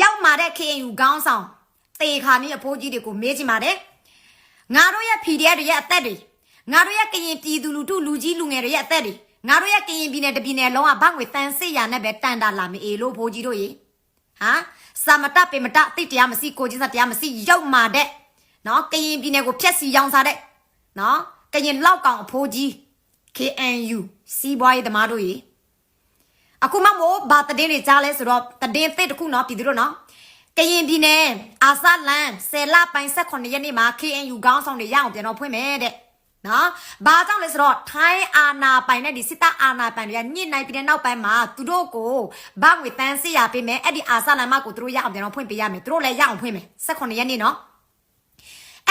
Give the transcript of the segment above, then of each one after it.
ရောက်มาတဲ့ KNU ခေါင်းဆောင်တေခါနီးအဖိုးကြီးတွေကိုမေးကြည့်ပါတယ်ငါတို့ရဲ့ PDF တွေရဲ့အသက်တွေငါတို့ရဲ့ကရင်ပြည်သူလူထုလူကြီးလူငယ်တွေရဲ့အသက်တွေငါတို့ရဲ့ကရင်ပြည်နယ်တပြည်နယ်လုံးကဘငွေတန်စစ်ရနဲ့ပဲတန်တာလာမအေလို့ဖိုးကြီးတို့ရေဟမ်စာမတပေမတအသိတရားမရှိကိုချင်းစတရားမရှိရောက်มาတဲ့နော်ကရင်ပြည်နယ်ကိုဖျက်စီရောင်းစားတဲ့နော်ကရင်လောက်ကောင်အဖိုးကြီး KNU စီးပွားရေးသမားတို့ရေ အခုမှမို့ဘာတည်င်းတွေကြားလဲဆိုတော့တည်င်းသစ်တစ်ခုနော်ပြည်သူတို့နော်ကရင်ပြည်နယ်အာဆလန်ဆယ်လပိုင်း18ရက်နေ့မှာ KNU ခေါင်းဆောင်တွေရအောင်ပြန်တော့ဖွင့်မယ်တဲ့နော်ဘာကြောင့်လဲဆိုတော့ထိုင်းအာနာပိုင်နဲ့ဒီစစ်တပ်အာနာပိုင်တွေကညစ်နိုင်ပြည်တဲ့နောက်ပိုင်းမှာသူတို့ကိုဗငွေတန်းစစ်ရပေးမယ်အဲ့ဒီအာဆလန်မကိုသူတို့ရအောင်ပြန်တော့ဖွင့်ပေးရမယ်သူတို့လည်းရအောင်ဖွင့်မယ်18ရက်နေ့နော်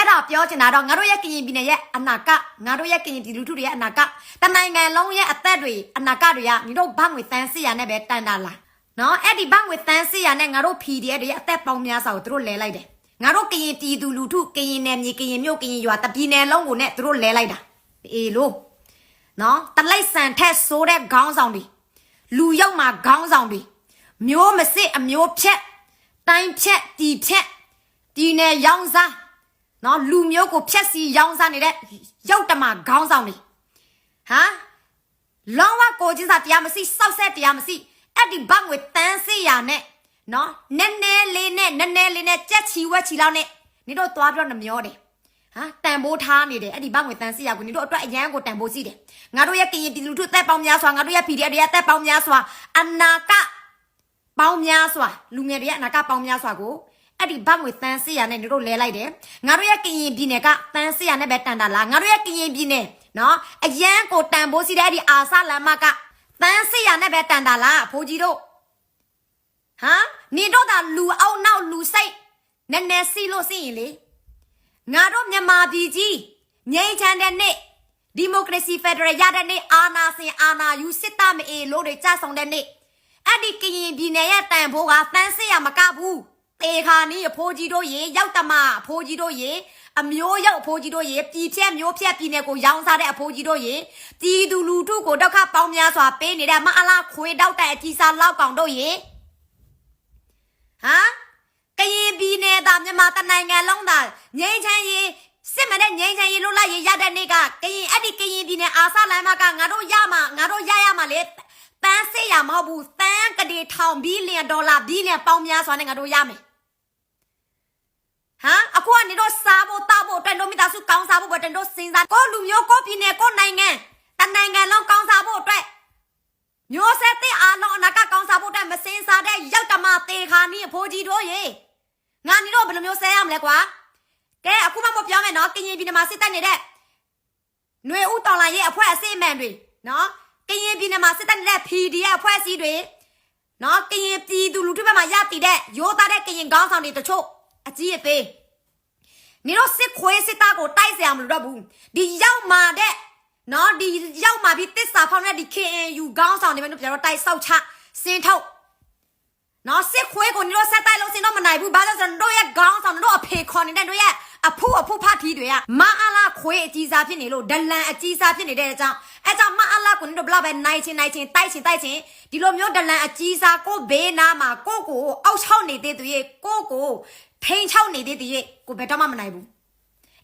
အဲ့ဒါပြောချင်တာတော့ငါတို့ရဲ့ကရင်ပြည်နယ်ရဲ့အနာကငါတို့ရဲ့ကရင်ပြည်လူထုတွေရဲ့အနာကတနိုင်ငံလုံးရဲ့အသက်တွေအနာကတွေကညီတို့ဘငွေတန်းစစ်ရနဲ့ပဲတန်တာလာနော်အဲ့ဒီဘငွေတန်းစစ်ရနဲ့ငါတို့ PDF တွေရဲ့အသက်ပေါင်းများစွာကိုသူတို့လဲလိုက်တယ်ငါတို့ကရင်ပြည်သူလူထုကရင်နယ်မြေကရင်မြို့ကရင်ရွာတပြည်နယ်လုံးကိုနဲ့သူတို့လဲလိုက်တာအေးလို့နော်တလိုက်ဆန်ထက်ဆိုးတဲ့ခေါင်းဆောင်တွေလူရောက်မှာခေါင်းဆောင်တွေမျိုးမစစ်အမျိုးဖြက်တိုင်းဖြက်တီဖြက်ဒီနယ်ရောင်းစား နော်လူမျိုးကိုဖျက်ဆီးရောင်းစားနေတဲ့ရုပ်တမခေါင်းဆောင်တွေဟမ်လောဝကိုကြီးစားတရားမရှိစောက်ဆက်တရားမရှိအဲ့ဒီဘတ်ငွေတန်းစီရနဲ့နော်နည်းနည်းလေးနဲ့နည်းနည်းလေးနဲ့ကြက်ချီဝက်ချီလောက်နဲ့နေတော့သွားပြီးတော့နှမျောတယ်ဟာတန်ဖိုးထားနေတယ်အဲ့ဒီဘတ်ငွေတန်းစီရကိုနေတော့အတွက်အရန်ကိုတန်ဖိုးစီတယ်ငါတို့ရဲ့ကရင်ပြည်လူထုတက်ပေါင်းများစွာငါတို့ရဲ့ PDF တွေရဲ့တက်ပေါင်းများစွာအနာကပေါင်းများစွာလူငယ်တွေရဲ့အနာကပေါင်းများစွာကို အဲ့ဒီဘတ်ငွေတန်းစစ်ရနဲ့တို့လဲလိုက်တယ်ငါတို့ရဲ့ကရင်ပြည်နယ်ကတန်းစစ်ရနဲ့ပဲတန်တာလားငါတို့ရဲ့ကရင်ပြည်နယ်နော်အရန်ကိုတန်ဖိုးစီတဲ့အဲ့ဒီအာဆလမ်မကတန်းစစ်ရနဲ့ပဲတန်တာလားဖိုးကြီးတို့ဟမ်နေတော့ကလူအောင်နောက်လူစိတ်နည်းနည်းစီလို့စီရင်လေငါတို့မြန်မာပြည်ကြီးငြိမ်းချမ်းတဲ့နေ့ဒီမိုကရေစီဖက်ဒရယ်ရတဲ့နေ့အာဏာစင်အာဏာယူစစ်တမအေလို့တွေကြဆောင်တဲ့နေ့အဲ့ဒီကရင်ပြည်နယ်ရဲ့တန်ဖိုးကတန်းစစ်ရမကဘူး တေခါနီးအဖိုးကြီးတို့ရေရောက်တမအဖိုးကြီးတို့ရေအမျိုးရောက်အဖိုးကြီးတို့ရေပြည်ဖြက်မျိုးဖြက်ပြည်နယ်ကိုရောင်းစားတဲ့အဖိုးကြီးတို့ရေပြည်သူလူထုကိုဒုက္ခပေါင်းများစွာပေးနေတဲ့မအလားခွေတောက်တဲ့အကြီးစားလောက်ကောင်တို့ရေဟမ်ကရင်ပြည်နယ်သားမြန်မာတနိုင်ငံလုံးသားငိမ့်ချမ်းရေးစစ်မတဲ့ငိမ့်ချမ်းရေးလို့လိုက်ရရတဲ့နေ့ကကရင်အဲ့ဒီကရင်ပြည်နယ်အာဆလမ်းမကငါတို့ရမှာငါတို့ရရမှာလေတန်းစစ်ရမဟုတ်ဘူးတန်းကတိထောင်ဘီလီယံဒေါ်လာဘီလီယံပေါင်းများစွာနဲ့ငါတို့ရမယ် ဟမ်အခုကနေတော့စားဖို့တောက်ဖို့အတွ က်တို့မိသားစုကောင်းစားဖို့အတွက်တို့စဉ်းစားကိုလူမျိုးကိုပြည်နယ်ကိုနိုင်ငံတနိုင်ငံလုံးကောင်းစားဖို့အတွက်မျိုးဆက်တဲ့အားလုံးအနာကကောင်းစားဖို့အတွက်မစင်စားတဲ့ရောက်တမသေးခါနီးအဖိုးကြီးတို့ရေငါနီတို့ဘယ်လိုမျိုးဆဲရမလဲကွာကဲအခုမှမပြောမယ်နော်ကရင်ပြည်နယ်မှာစစ်တပ်နေတဲ့ຫນွေဦးတော်လာရဲ့အဖွဲ့အစည်းအမှန်တွေနော်ကရင်ပြည်နယ်မှာစစ်တပ်နေတဲ့ PDF အဖွဲ့အစည်းတွေနော်ကရင်ပြည်သူလူထုဘက်မှာရတည်တဲ့ရိုးသားတဲ့ကရင်ကောင်းဆောင်တွေတချို့အကြီးအသေး နေတော့စစ်ခွေးစစ်သားကိုတိုက်เสียမလို့တော့ဘူးဒီရောက်มาတဲ့နော်ဒီရောက်มาပြီးတစ္ဆာဖောင်းတဲ့ဒီ KNU ကောင်းဆောင်တွေပဲတို့ပြန်တော့တိုက်ဆောက်ချစင်ထုတ်နော်စစ်ခွေးကိုနေတော့ဆက်တိုက်လို့စင်တော့မနိုင်ဘူးဘာလို့လဲဆိုတော့တို့ရဲ့ကောင်းဆောင်တို့အဖေခေါ်နေတဲ့တို့ရဲ့အဖူအဖူဖတ်ထီတွေကမအားလာခွေးအကြီးစားဖြစ်နေလို့ဒလန်အကြီးစားဖြစ်နေတဲ့အကြောင်းအဲကြောင့်မအားလာကိုနေတော့ဘလောက်ပဲနိုင်ချင်းနိုင်ချင်းတိုက်ချင်းတိုက်ချင်းဒီလိုမျိုးဒလန်အကြီးစားကိုဘေးနားမှာကိုကိုအောက်ချောက်နေတဲ့သူရဲ့ကိုကို ထိန်ချောက်နေတဲ့သူရဲ့ကိုဘယ်တော့မှမနိုင်ဘူး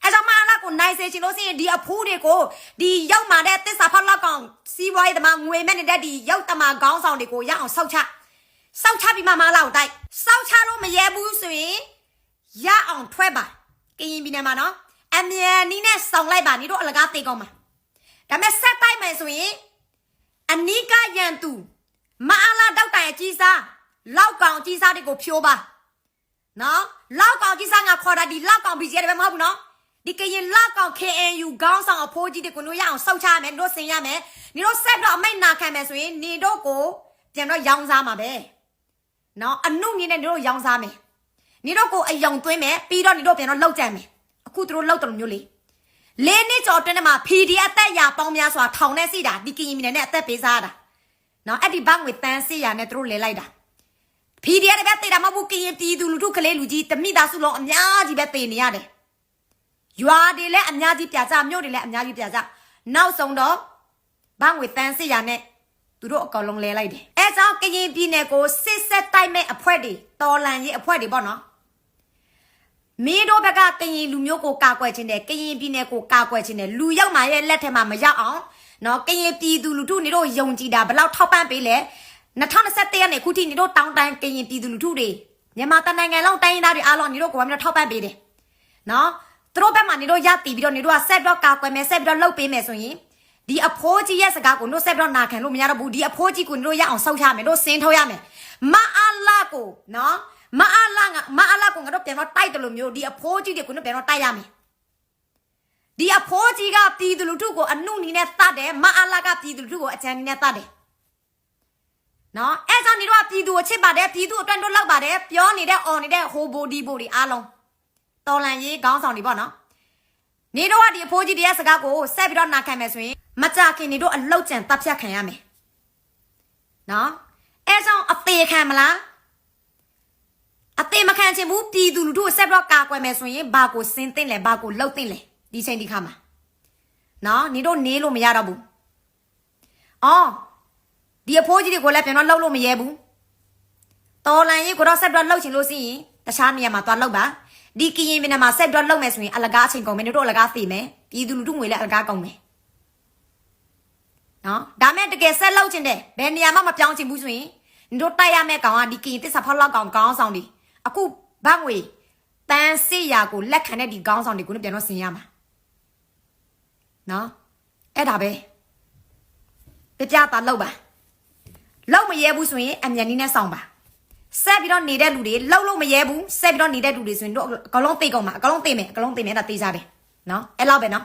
အဲကြောင့်မအားလာကိုနိုင်စေချင်လို့ရှိရင်ဒီအဖူးတွေကိုဒီရောက်มาတဲ့တစ္ဆာဖောက်လောက်ကောင်စီးပွားရေးသမားငွေမဲ့နေတဲ့ဒီရောက်တမာခေါင်းဆောင်တွေကိုရအောင်ဆောက်ချဆောက်ချပြီးမှမအားလာကိုတိုက်ဆောက်ချလို့မရဲဘူးဆိုရင် ရအောင်ထွက်ပါကရင်ပြည်နယ်မှာနော်အမြန်နီးနဲ့ဆောင်လိုက်ပါநீတို့အလကားသေးကောင်းမှာဒါပေမဲ့ဆက်တိုက်မယ်ဆိုရင်အနီးကရန်သူမအားလာတောက်တိုင်အကြီးစားလောက်ကောင်အကြီးစားတွေကိုဖြိုးပါနော် လောက်ကောင်ကြီးစားငါခေါ်တာဒီလောက်ကောင် BJ တွေပဲမဟုတ်ဘူးနော်ဒီကရင်လောက်ကောင် KNU ခေါင်းဆောင်အဖိုးကြီးတွေကိုတို့ရအောင်စောက်ချရမယ်တို့ဆင်ရမယ် நீ တို့ဆက်တော့အမိတ်နာခံမယ်ဆိုရင် நீ တို့ကိုပြန်တော့ရောင်းစားမှာပဲနော်အနုမြင့်နဲ့တို့ရောင်းစားမယ်နေတော့ကိုအယုံသွင်းမယ်ပြီးတော့နေတော့ပြန်တော့လောက်ကြံမယ်အခုသူတို့လောက်တယ်လို့မျိုးလေလေးနှစ်ကျော်တွင်းထဲမှာ PD အသက်ရပေါင်းများစွာထောင်နဲ့စီတာဒီကရင်မီနဲ့အသက်ပေးစားတာနော်အဲ့ဒီဘငွေတန်းစီရနဲ့သူတို့လဲလိုက်တာ PD ရတဲ့ပဲတေးတာမဟုတ်ဘူးကရင်ပြည်သူလူထုကလေးလူကြီးတမိသားစုလုံးအများကြီးပဲတေးနေရတယ်ရွာတွေလည်းအများကြီးပြကြမြို့တွေလည်းအများကြီးပြကြနောက်ဆုံးတော့ဘငွေတန်းစီရနဲ့သူတို့အကောင်လုံးလဲလိုက်တယ်အဲကြောင့်ကရင်ပြည်နယ်ကိုစစ်ဆက်တိုက်မဲ့အဖွဲ့တွေတော်လန်ရေးအဖွဲ့တွေပေါ့နော်မင်းတို့ဘက်ကကရင်လူမျိုးကိုကာကွယ်ခြင်းနဲ့ကရင်ပြည်နယ်ကိုကာကွယ်ခြင်းနဲ့လူရောက်မှရဲ့လက်ထက်မှာမရောက်အောင်နော်ကရင်ပြည်သူလူထုနေတို့ယုံကြည်တာဘယ်လောက်ထောက်ပံ့ပေးလဲ 2021ရက်နေ့ခုထိနေတို့တောင်းတန်းကရင်ပြည်သူလူထုတွေမြန်မာတနိုင်ငံလုံးတိုင်းရင်းသားတွေအားလုံးနေတို့ကိုဘာမှထောက်ပံ့ပေးတယ်နော်သူတို့ဘက်မှာနေတို့ရတည်ပြီးတော့နေတို့ကဆက်တော့ကာကွယ်မယ်ဆက်ပြီးတော့လှုပ်ပေးမယ်ဆိုရင်ဒီအဖိုးကြီးရဲ့စကားကိုတို့ဆက်ပြီးတော့နာခံလို့မရတော့ဘူးဒီအဖိုးကြီးကိုနေတို့ရအောင်ဆောက်ရမယ်တို့စင်းထုတ်ရမယ်မအားလာကိုနော်မအားလာငါမအားလာကိုငါတို့ပြန်တော့တိုက်တယ်လို့မျိုးဒီအဖိုးကြီးတွေကိုတို့ပြန်တော့တိုက်ရမယ်ဒီအဖိုးကြီးကပြည်သူလူထုကိုအနုနီနဲ့တတ်တယ်မအားလာကပြည်သူလူထုကိုအချမ်းနီနဲ့တတ်တယ် နော်အဲ့ကြောင့်ဒီတော့ပြည်သူကိုချစ်ပါတယ်ပြည်သူအတွက်တို့လောက်ပါတယ်ပြောနေတဲ့အော်နေတဲ့ဟိုဘိုဒီဘိုဒီအားလုံးတော်လန်ရေးခေါင်းဆောင်တွေပေါ့နော်နေတော့ကဒီအဖိုးကြီးတရားစကားကိုဆက်ပြီးတော့နာခံမယ်ဆိုရင်မကြခင်နေတော့အလောက်ကျန်တပ်ဖြတ်ခံရမယ်နော်အဲ့ကြောင့်အသေးခံမလားအသေးမခံချင်ဘူးပြည်သူလူထုကိုဆက်ပြီးတော့ကာကွယ်မယ်ဆိုရင်ဘာကိုစင်းတင်လဲဘာကိုလှုပ်တင်လဲဒီချိန်ဒီခါမှာနော်နေတို့နေလို့မရတော့ဘူးအော် ဒီအဖိုးကြီးတွေကိုလည်းပြန်တော့လှုပ်လို့မရဲဘူးတော်လန်ရေးကိုတော့ဆက်တော့လှုပ်ချင်လို့ရှိရင်တခြားနေရာမှာသွားလှုပ်ပါဒီကရင်ပြည်နယ်မှာဆက်တော့လှုပ်မယ်ဆိုရင်အလကားအချိန်ကုန်မယ်နေတို့အလကားသိမယ်ပြည်သူလူထုငွေလည်းအလကားကုန်မယ်နော်ဒါမဲ့တကယ်ဆက်လှုပ်ချင်တယ်ဘယ်နေရာမှမပြောင်းချင်ဘူးဆိုရင်နေတို့တိုက်ရမယ့်ကောင်ကဒီကရင်တစ္ဆာဖောက်လောက်ကောင်ကောင်းဆောင်ဒီအခုဘတ်ငွေတန်စစ်ရာကိုလက်ခံတဲ့ဒီကောင်းဆောင်တွေကိုလည်းပြန်တော့ဆင်ရမှာနော်အဲ့ဒါပဲပြပြတာလောက်ပါ လောက်မရဲဘူးဆိုရင်အမြန်နည်းနဲ့ဆောင်ပါဆက်ပြီးတော့နေတဲ့လူတွေလောက်လို့မရဲဘူးဆက်ပြီးတော့နေတဲ့လူတွေဆိုရင်တို့အကလုံးသိကုန်မှာအကလုံးသိမယ်အကလုံးသိမယ်အဲ့ဒါသိကြတယ်နော်အဲ့လောက်ပဲနော်